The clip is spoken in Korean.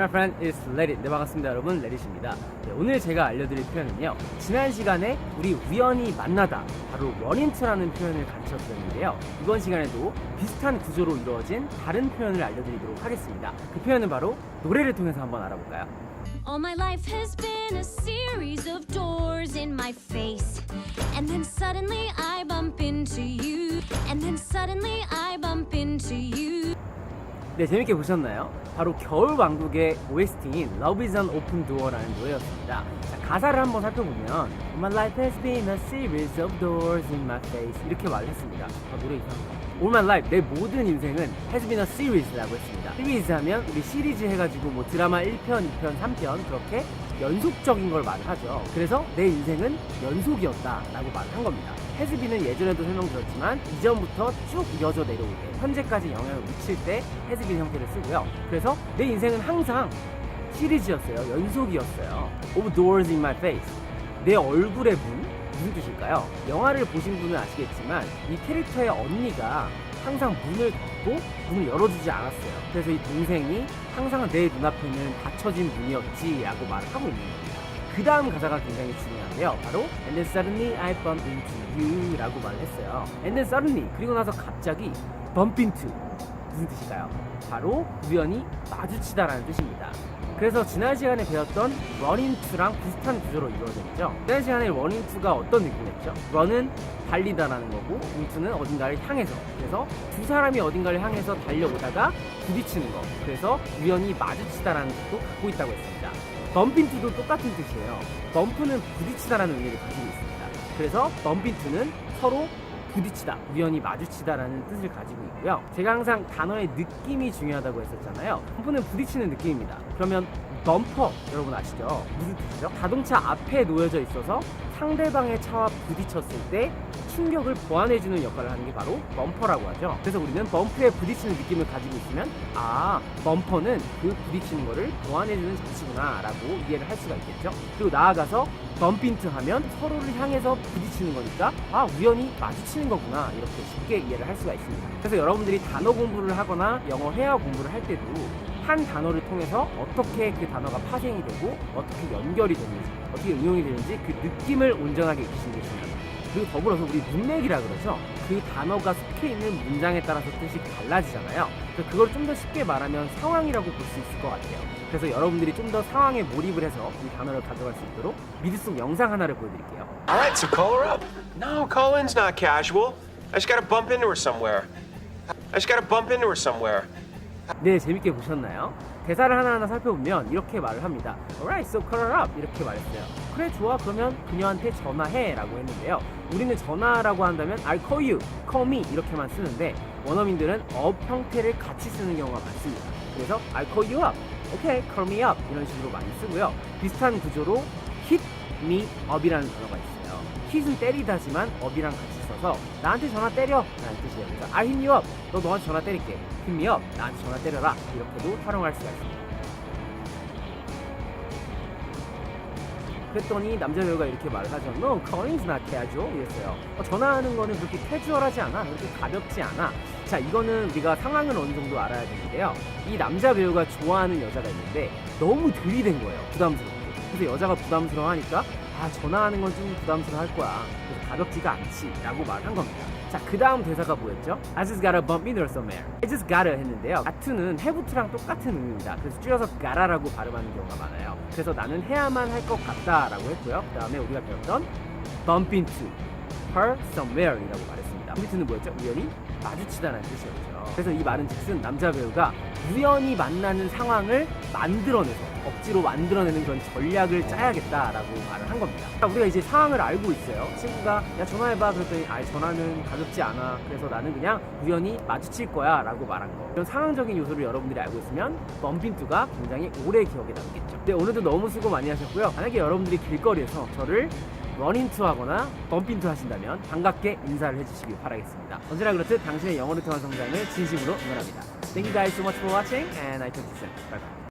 My friend is Let 네 반갑습니다 여러분 레릿입니다 네, 오늘 제가 알려드릴 표현은요 지난 시간에 우리 우연히 만나다 바로 런인트라는 표현을 가르쳤었는데요 이번 시간에도 비슷한 구조로 이루어진 다른 표현을 알려드리도록 하겠습니다 그 표현은 바로 노래를 통해서 한번 알아볼까요? All my life has been a series of doors in my face. And then suddenly I bump into you. And then suddenly I bump into you. 네 재밌게 보셨나요? 바로 겨울왕국의 OST인 Love is an Open Door라는 노래였습니다 자, 가사를 한번 살펴보면 My life has been a series of doors in my face 이렇게 말을 했습니다 아, 노래 이상한가? All my life, 내 모든 인생은 has been a series라고 했습니다 시리즈 하면 우리 시리즈 해가지고 뭐 드라마 1편, 2편, 3편 그렇게 연속적인 걸 말을 하죠 그래서 내 인생은 연속이었다라고 말을 한 겁니다 해즈비는 예전에도 설명드렸지만 이전부터 쭉 이어져 내려올 때 현재까지 영향을 미칠 때 해즈비 형태를 쓰고요. 그래서 내 인생은 항상 시리즈였어요. 연속이었어요. Of doors in my face. 내 얼굴의 문 무슨 뜻일까요? 영화를 보신 분은 아시겠지만 이 캐릭터의 언니가 항상 문을 닫고 문을 열어주지 않았어요. 그래서 이 동생이 항상 내 눈앞에는 닫혀진 문이었지라고 말을 하고 있는 겁니다. 그 다음 가사가 굉장히 중요한데요. 바로 And then suddenly I bump into you 라고 말을 했어요. And then suddenly 그리고 나서 갑자기 bump into 무슨 뜻일까요? 바로 우연히 마주치다라는 뜻입니다. 그래서 지난 시간에 배웠던 into랑 비슷한 구조로 이루어져 있죠. 지난 시간에 into가 어떤 느낌이었죠? run은 달리다라는 거고 into는 어딘가를 향해서 그래서 두 사람이 어딘가를 향해서 달려오다가 부딪히는 거 그래서 우연히 마주치다라는 뜻도 갖고 있다고 했습니다. 범핀투도 똑같은 뜻이에요. 범프는 부딪히다라는 의미를 가지고 있습니다. 그래서 범핀투는 서로 부딪히다, 우연히 마주치다라는 뜻을 가지고 있고요. 제가 항상 단어의 느낌이 중요하다고 했었잖아요. 범프는 부딪히는 느낌입니다. 그러면 범퍼 여러분 아시죠? 무슨 뜻이죠? 자동차 앞에 놓여져 있어서 상대방의 차와 부딪혔을 때 충격을 보완해주는 역할을 하는 게 바로 범퍼라고 하죠. 그래서 우리는 범프에 부딪히는 느낌을 가지고 있으면 아 범퍼는 그 부딪히는 거를 보완해주는 장치구나라고 이해를 할 수가 있겠죠. 그리고 나아가서 범핀트 하면 서로를 향해서 부딪히는 거니까 아 우연히 마주치는 거구나 이렇게 쉽게 이해를 할 수가 있습니다. 그래서 여러분들이 단어 공부를 하거나 영어 회화 공부를 할 때도 한 단어를 통해서 어떻게 그 단어가 파생이 되고 어떻게 연결이 되는지 어떻게 응용이 되는지 그 느낌을 온전하게 익히시는 게 중요합니다. 그리고 더불어서 우리 문맥이라 그러죠. 그 단어가 속해 있는 문장에 따라서 뜻이 달라지잖아요. 그래서 그걸 좀 더 쉽게 말하면 상황이라고 볼 수 있을 것 같아요. 그래서 여러분들이 좀 더 상황에 몰입을 해서 이 단어를 가져갈 수 있도록 미드 속 영상 하나를 보여드릴게요. All right, so call her up. No, Colin's not casual. I just gotta bump into her somewhere. I just gotta bump into her somewhere. 네, 재밌게 보셨나요? 대사를 하나하나 살펴보면 이렇게 말을 합니다. Alright, so her up 이렇게 말했어요. 그래 좋아 그러면 그녀한테 전화해라고 했는데요. 우리는 전화라고 한다면 I'll call you, call me 이렇게만 쓰는데 원어민들은 of 형태를 같이 쓰는 경우가 많습니다. 그래서 I'll call you up, okay, call me up 이런 식으로 많이 쓰고요. 비슷한 구조로 hit me up이라는 단어가 있어요. hit은 때리다지만 up이랑 같이 써서 나한테 전화 때려 라는 뜻이에요. 그래서 I hit you up, 너 너한테 전화 때릴게. hit me up, 나한테 전화 때려라 이렇게도 활용할 수가 있습니다. 그랬더니 남자 배우가 이렇게 말을 하죠. No, calling's not casual. 이랬어요. 어, 전화하는 거는 그렇게 캐주얼하지 않아. 그렇게 가볍지 않아. 자, 이거는 우리가 상황을 어느 정도 알아야 되는데요. 이 남자 배우가 좋아하는 여자가 있는데 너무 들이댄 거예요. 부담스럽게. 그래서 여자가 부담스러워하니까 아, 전화하는 건 좀 부담스러워 할 거야. 그래서 가볍지가 않지. 라고 말한 겁니다. 자, 그 다음 대사가 뭐였죠? I just gotta bump into her somewhere. I just gotta 했는데요. have to랑 똑같은 의미입니다. 그래서 줄여서 gotta라고 발음하는 경우가 많아요. 그래서 나는 해야만 할 것 같다 라고 했고요. 그 다음에 우리가 배웠던 bump into her somewhere이라고 말했습니다. Bump into는 뭐였죠? 우연히 마주치다라는 뜻이었죠. 그래서 이 말은 즉슨 남자 배우가 우연히 만나는 상황을 만들어내서 억지로 만들어내는 그런 전략을 짜야겠다라고 말을 한 겁니다. 자, 우리가 이제 상황을 알고 있어요. 친구가 야 전화해봐 그랬더니 아 전화는 가볍지 않아. 그래서 나는 그냥 우연히 마주칠 거야 라고 말한 거. 이런 상황적인 요소를 여러분들이 알고 있으면 범핀투가 굉장히 오래 기억에 남겠죠. 네 오늘도 너무 수고 많이 하셨고요. 만약에 여러분들이 길거리에서 저를 런인투 하거나 범핀투 하신다면 반갑게 인사를 해주시길 바라겠습니다. 언제나 그렇듯 당신의 영어를 통한 성장을 진심으로 응원합니다. Thank you guys so much for watching and I talk to you soon. Bye bye.